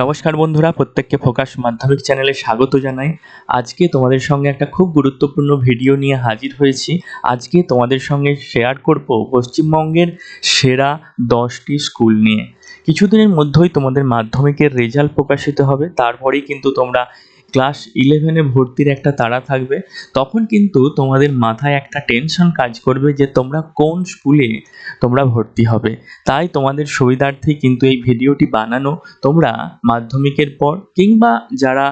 নমস্কার বন্ধুরা, প্রত্যেককে ফোকাস মাধ্যমিক চ্যানেলে স্বাগত জানাই। আজকে তোমাদের সঙ্গে একটা খুব গুরুত্বপূর্ণ ভিডিও নিয়ে হাজির হয়েছি। আজকে তোমাদের সঙ্গে শেয়ার করব পশ্চিমবঙ্গের সেরা দশটি স্কুল নিয়ে। কিছুদিনের মধ্যেই তোমাদের মাধ্যমিকের রেজাল্ট প্রকাশিত হবে, তারপরেই কিন্তু তোমরা ক্লাস ইলেভেনে ভর্তির একটা তাড়া থাকবে, তখন কিন্তু তোমাদের মাথায় একটা টেনশন কাজ করবে যে তোমরা কোন স্কুলে তোমরা ভর্তি হবে। তাই তোমাদের সুবিধার্থেই কিন্তু এই ভিডিওটি বানানো। তোমরা মাধ্যমিকের পর কিংবা যারা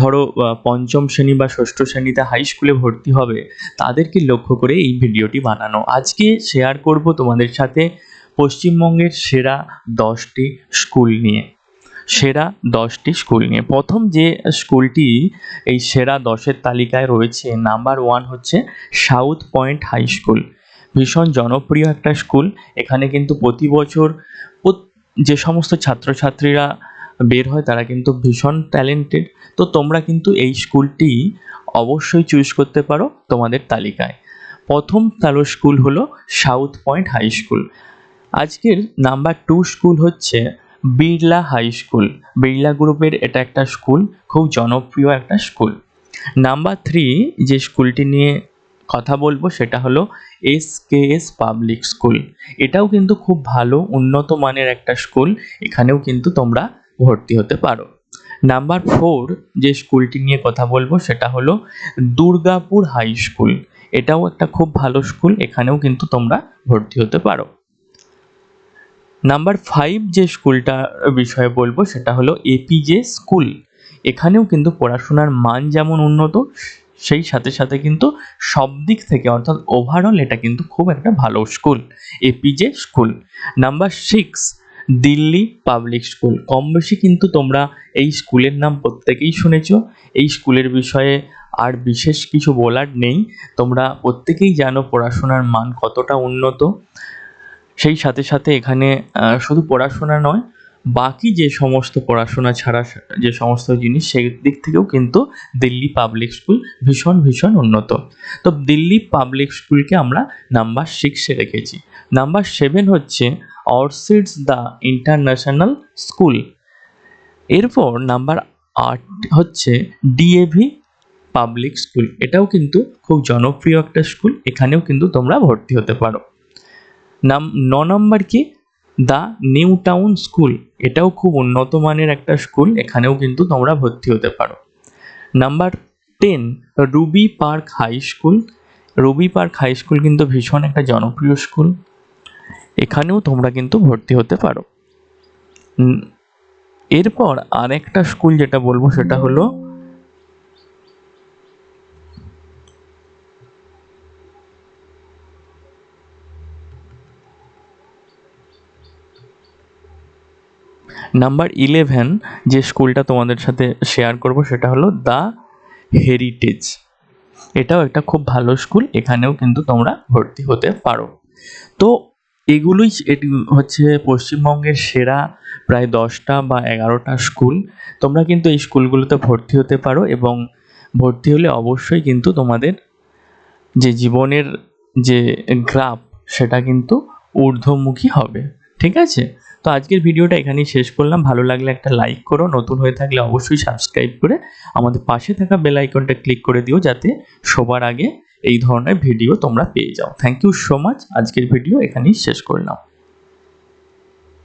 ধরো পঞ্চম শ্রেণি বা ষষ্ঠ শ্রেণীতে হাই স্কুলে ভর্তি হবে, তাদেরকে লক্ষ্য করে এই ভিডিওটি বানানো। আজকে শেয়ার করব তোমাদের সাথে পশ্চিমবঙ্গের সেরা দশটি স্কুল নিয়ে। সেরা দশটি স্কুল নিয়ে। প্রথম যে স্কুলটি এই সেরা দশের তালিকায় রয়েছে, নাম্বার ওয়ান হচ্ছে সাউথ পয়েন্ট হাই স্কুল। ভীষণ জনপ্রিয় একটা স্কুল। এখানে কিন্তু প্রতি বছর যে সমস্ত ছাত্রছাত্রীরা বের হয়, তারা কিন্তু ভীষণ ট্যালেন্টেড তো তোমরা কিন্তু এই স্কুলটি অবশ্যই চুজ করতে পারো তোমাদের তালিকায়। প্রথম তালো স্কুল হলো সাউথ পয়েন্ট হাই স্কুল। আজকের নাম্বার টু স্কুল হচ্ছে বিড়লা হাই স্কুল। বিড়লা গ্রুপের এটা একটা স্কুল, খুব জনপ্রিয় একটা স্কুল। নাম্বার থ্রি যে স্কুলটি নিয়ে কথা বলব সেটা হলো S K S Public School. এটাও কিন্তু খুব ভালো, উন্নত মানের একটা স্কুল। এখানেও কিন্তু তোমরা ভর্তি হতে পারো। নাম্বার ফোর যে স্কুলটি নিয়ে কথা বলব সেটা হলো দুর্গাপুর হাই স্কুল। এটাও একটা খুব ভালো স্কুল, এখানেও কিন্তু তোমরা ভর্তি হতে পারো। নাম্বার ফাইভ যে স্কুলটার বিষয়ে বলব সেটা হলো এপিজে স্কুল এখানেও কিন্তু পড়াশোনার মান যেমন উন্নত, সেই সাথে সাথে কিন্তু সব দিক থেকে অর্থাৎ ওভারঅল এটা কিন্তু খুব একটা ভালো school APJ school number six Delhi Public School কম বেশি কিন্তু তোমরা এই স্কুলের নাম প্রত্যেকেই শুনেছ। এই স্কুলের বিষয়ে আর বিশেষ কিছু বলার নেই। তোমরা প্রত্যেকেই জানো পড়াশোনার মান কতটা উন্নত। সেই সাথে সাথে এখানে শুধু পড়াশোনা নয়, বাকি যে সমস্ত পড়াশোনা ছাড়া যে সমস্ত জিনিস, সেই দিক থেকেও কিন্তু দিল্লি পাবলিক স্কুল ভীষণ ভীষণ উন্নত। তো দিল্লি পাবলিক স্কুলকে আমরা নাম্বার সিক্সে রেখেছি। নাম্বার সেভেন হচ্ছে অর্সিডস দ্য ইন্টারন্যাশনাল স্কুল এরপর নাম্বার আট হচ্ছে ডিএভি পাবলিক স্কুল এটাও কিন্তু খুব জনপ্রিয় একটা স্কুল এখানেও কিন্তু তোমরা ভর্তি হতে পারো। নাম ন নম্বর কি? The New Town School. এটাও খুব উন্নত মানের একটা স্কুল, এখানেও কিন্তু তোমরা ভর্তি হতে পারো। Number ten, Ruby Park High School. Ruby Park High School কিন্তু ভীষণ একটা জনপ্রিয় স্কুল। এখানেও তোমরা কিন্তু ভর্তি হতে পারো। এরপর আরেকটা স্কুল যেটা বলব সেটা হলো নাম্বার ইলেভেন যে স্কুলটা তোমাদের সাথে শেয়ার করব সেটা হলো দ্য হেরিটেজ এটাও একটা খুব ভালো স্কুল, এখানেও কিন্তু তোমরা ভর্তি হতে পারো। তো এগুলোই এটি হচ্ছে পশ্চিমবঙ্গের সেরা প্রায় দশটা বা এগারোটা স্কুল। তোমরা কিন্তু এই স্কুলগুলোতে ভর্তি হতে পারো এবং ভর্তি হলে অবশ্যই কিন্তু তোমাদের যে জীবনের যে গ্রাফ, সেটা কিন্তু ঊর্ধ্বমুখী হবে। ঠিক আছে? তো আজকের ভিডিওটা এখানেই শেষ করলাম। ভালো লাগলে একটা লাইক করো। নতুন হয়ে থাকলে অবশ্যই সাবস্ক্রাইব করে আমাদের পাশে থাকা বেল আইকনটা ক্লিক করে দিও যাতে সবার আগে এই ধরনের ভিডিও তোমরা পেয়ে যাও। থ্যাংক ইউ সো মাচ আজকের ভিডিও এখানেই শেষ করলাম।